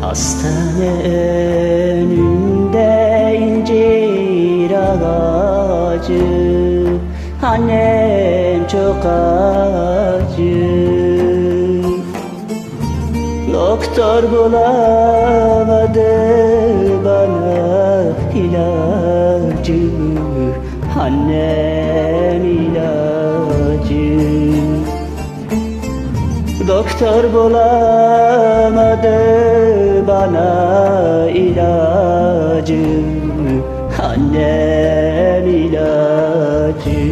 Hastane önünde incir ağacı Annem çok acı. Doktor bulamadı bana ilacı Annem ilacı. Doktor bulamadı bana ilacı Annem ilacı.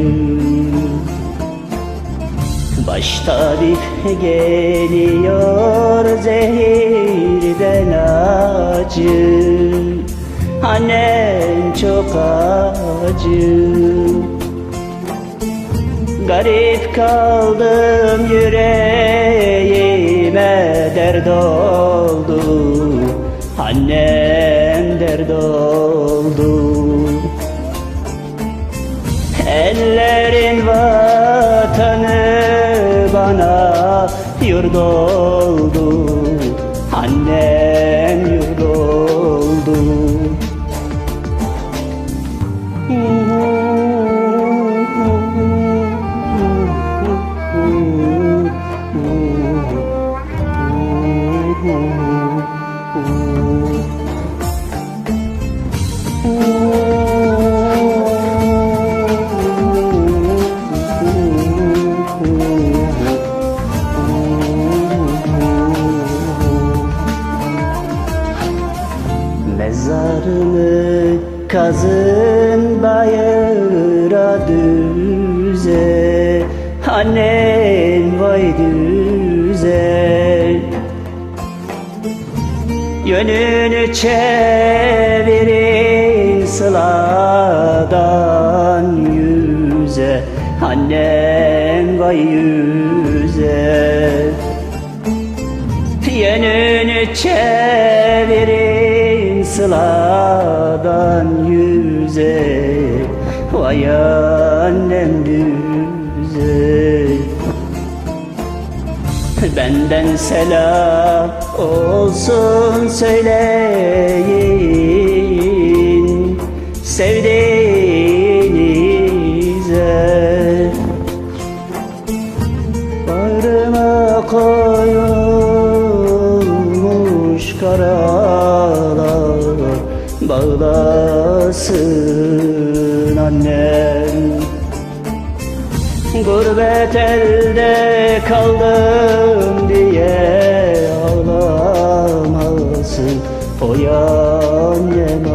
Baş tabip geliyor zehirden acı Annem çok acı. Garip kaldım yüreğime dert oldu. Annem dert oldu. Ellerin vatanı bana yurt oldu. Annem Mezarımı kazın bayıra düze. Annem vay düze. Yönünü çevirin sıladan yüze. Annem vay yüze. Yönünü çevirin sıladan yüze Vay annem düze. Benden selam olsun söyleyin Sevdiğinize. Bağrıma koyulmuş Bağlasın annem. Gurbet elde kaldım diye ağlamasın O yar